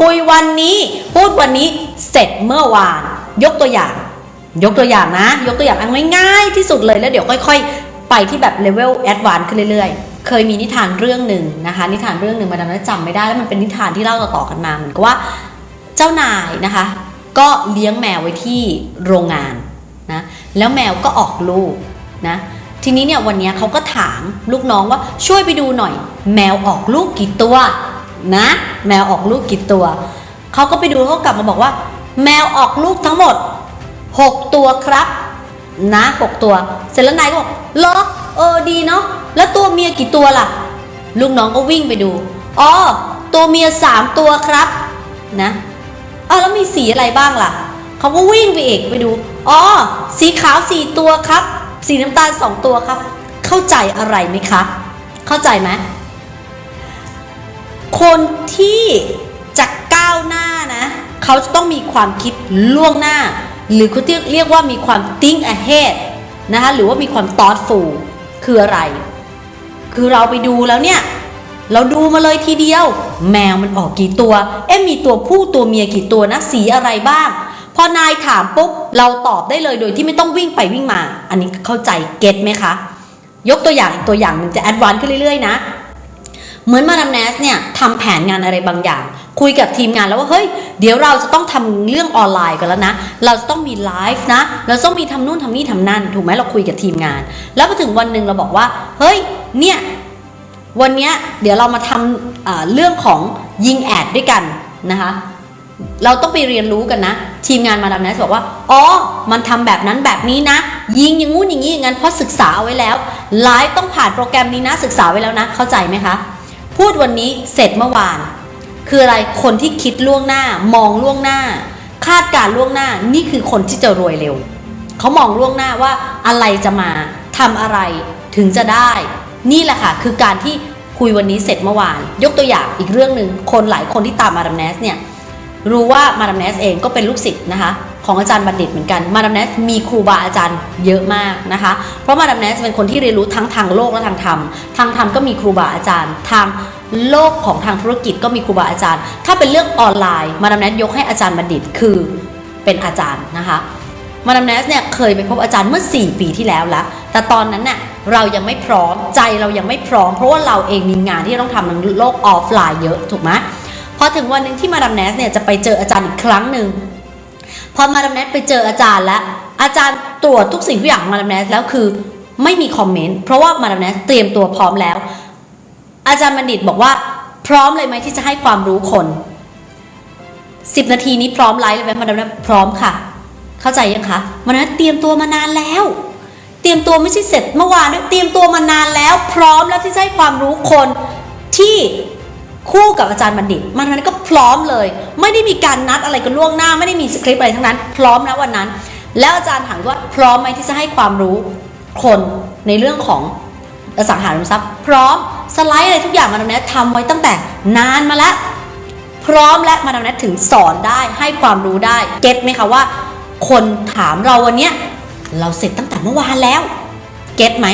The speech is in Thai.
คุยวันนี้พูดวันนี้เสร็จเมื่อวาน ยกตัวอย่าง ยกตัวอย่างนะ ยกตัวอย่างอันง่ายๆที่สุดเลยแล้วเดี๋ยวค่อย ๆ ไปที่แบบเลเวลแอดวานซ์ขึ้นเรื่อยๆ เคยมีนิทานเรื่องหนึ่งนะคะ นิทานเรื่องหนึ่งมาดามนั้นจำไม่ได้แล้วมันเป็นนิทานที่เล่าต่อๆกันมาเหมือนกับว่าเจ้านายนะคะ ก็เลี้ยงแมวไว้ที่โรงงานนะแล้วแมวก็ออกลูกนะทีนี้เนี่ยวันนี้เขาก็ถามลูกน้องว่าช่วยไปดูหน่อย แมวออกลูกกี่ตัว นะ แมวออกลูกกี่ตัว เขาก็ไปดูเขากลับมาบอกว่า แมวออกลูกทั้งหมด 6 ตัวครับ นะ 6 ตัว เสร็จแล้วนายก็บอกเหรอเออดีเนาะแล้วตัวเมียกี่ตัวล่ะ ลูกน้องก็วิ่งไปดูอ๋อตัวเมียสามตัวครับนะอ้าวแล้วมีสีอะไรบ้างล่ะเขาก็วิ่งไปเอกไปดูอ๋อสีขาวสี่ตัวครับ สีน้ำตาลสองตัวครับ เข้าใจอะไรไหมคะ เข้าใจไหม คนที่จะก้าวหน้านะ เขาจะต้องมีความคิดล่วงหน้า หรือเขาเรียกว่ามีความ think ahead นะคะหรือว่ามีความ thoughtful คืออะไร คือเราไปดูแล้วเนี่ย เราดูมาเลยทีเดียว แมวมันออกกี่ตัว เอ๊ะมีตัวผู้ตัวเมียกี่ตัวนะสีอะไรบ้าง พอนายถามปุ๊บเราตอบได้เลยโดยที่ไม่ต้องวิ่งไปวิ่งมา อันนี้เข้าใจเก็ตไหมคะ ยกตัวอย่างอีกตัวอย่างหนึ่งจะแอดวานซ์ขึ้นเรื่อยๆนะ เหมือนมาดามแนสเนี่ยทำแผนงานอะไรบางอย่าง คุยกับทีมงานแล้วว่าเฮ้ยเดี๋ยวเราจะต้องทำเรื่องออนไลน์กันแล้วนะ เราจะต้องมีไลฟ์นะ เราต้องมีทำนู่นทำนี่ทำนั่น ถูกไหมเราคุยกับทีมงาน แล้วพอถึงวันหนึ่งเราบอกว่า เฮ้ยเนี่ยวันเนี้ยเดี๋ยวเรามาทำเรื่องของยิงแอดด้วยกันนะคะเราต้องไปเรียนรู้กันนะ ทีมงานมาดามแนสบอกว่า อ๋อ มันทำแบบนั้นแบบนี้นะ ยิงอย่างงู้นอย่างนี้อย่างนั้นเพราะศึกษาเอาไว้แล้วไลฟ์ต้องผ่านโปรแกรมนี้นะศึกษาไว้แล้วนะ เข้าใจไหมคะ พูดวันนี้เสร็จเมื่อวาน คืออะไรคนที่คิดล่วงหน้ามองล่วงหน้า คาดการล่วงหน้านี่คือคนที่จะรวยเร็ว เขามองล่วงหน้าว่าอะไรจะมาทำอะไรถึงจะได้ นี่แหละค่ะคือการที่คุยวันนี้เสร็จเมื่อวาน ยกตัวอย่างอีกเรื่องหนึ่งคนหลายคนที่ตามมาดามแนสเนี่ยรู้ว่ามาดามแนสเองก็เป็นลูกศิษย์นะคะ ของอาจารย์บัณฑิตเหมือนกัน มาดามแนสมีครูบาอาจารย์เยอะมากนะคะ เพราะมาดามแนสเป็นคนที่เรียนรู้ทั้งทางโลกและทางธรรม ทางธรรมก็มีครูบาอาจารย์ ทางโลกของทางธุรกิจก็มีครูบาอาจารย์ ถ้าเป็นเรื่องออนไลน์ มาดามแนสยกให้อาจารย์บัณฑิตคือเป็นอาจารย์นะคะมาดามแนสเนี่ยเคยไปพบอาจารย์เมื่อ 4 ปีที่แล้วล้วแต่ตอนนั้นน่ะเรายังไม่พร้อมใจเรายังไม่พร้อม เพราะว่าเราเองมีงานที่ต้องทำในโลกออฟไลน์เยอะถูกไหมพอถึงวันหนึ่งที่มาดามแนสเนี่ยจะไปเจออาจารย์อีกครั้งหนึ่ง พอมาดามแนสไปเจออาจารย์แล้ว อาจารย์ตรวจทุกสิ่งทุกอย่างของมาดามแนสแล้วคือไม่มีคอมเมนต์เพราะว่ามาดามแนสเตรียมตัวพร้อมแล้ว อาจารย์บัณฑิตบอกว่า พร้อมเลยไหมที่จะให้ความรู้คน10นาทีนี้พร้อมไลฟ์เลยไหมมาดามแนสพร้อมค่ะ เข้าใจยังคะมันนั้นเตรียมตัวมานานแล้ว เตรียมตัวไม่ใช่เสร็จเมื่อวานด้วยเตรียมตัวมานานแล้ว พร้อมแล้วที่จะให้ความรู้คนที่ คู่กับอาจารย์บัณฑิตมันนั้นก็พร้อมเลย ไม่ได้มีการนัดอะไรกันล่วงหน้า ไม่ได้มีสคริปต์อะไรทั้งนั้น พร้อมนะวันนั้น แล้วอาจารย์ถามว่าพร้อมไหมที่จะให้ความรู้คนในเรื่องของอสังหาริมทรัพย์ พร้อมสไลด์อะไรทุกอย่างมาตรงนี้ทำไว้ตั้งแต่นานมาแล้ว พร้อมและมาดามแนทถึงสอนได้ให้ความรู้ได้เก็ตไหมคะว่า คนถามเราวันเนี้ยเราเสร็จตั้งแต่เมื่อวานแล้วเก็ตไหม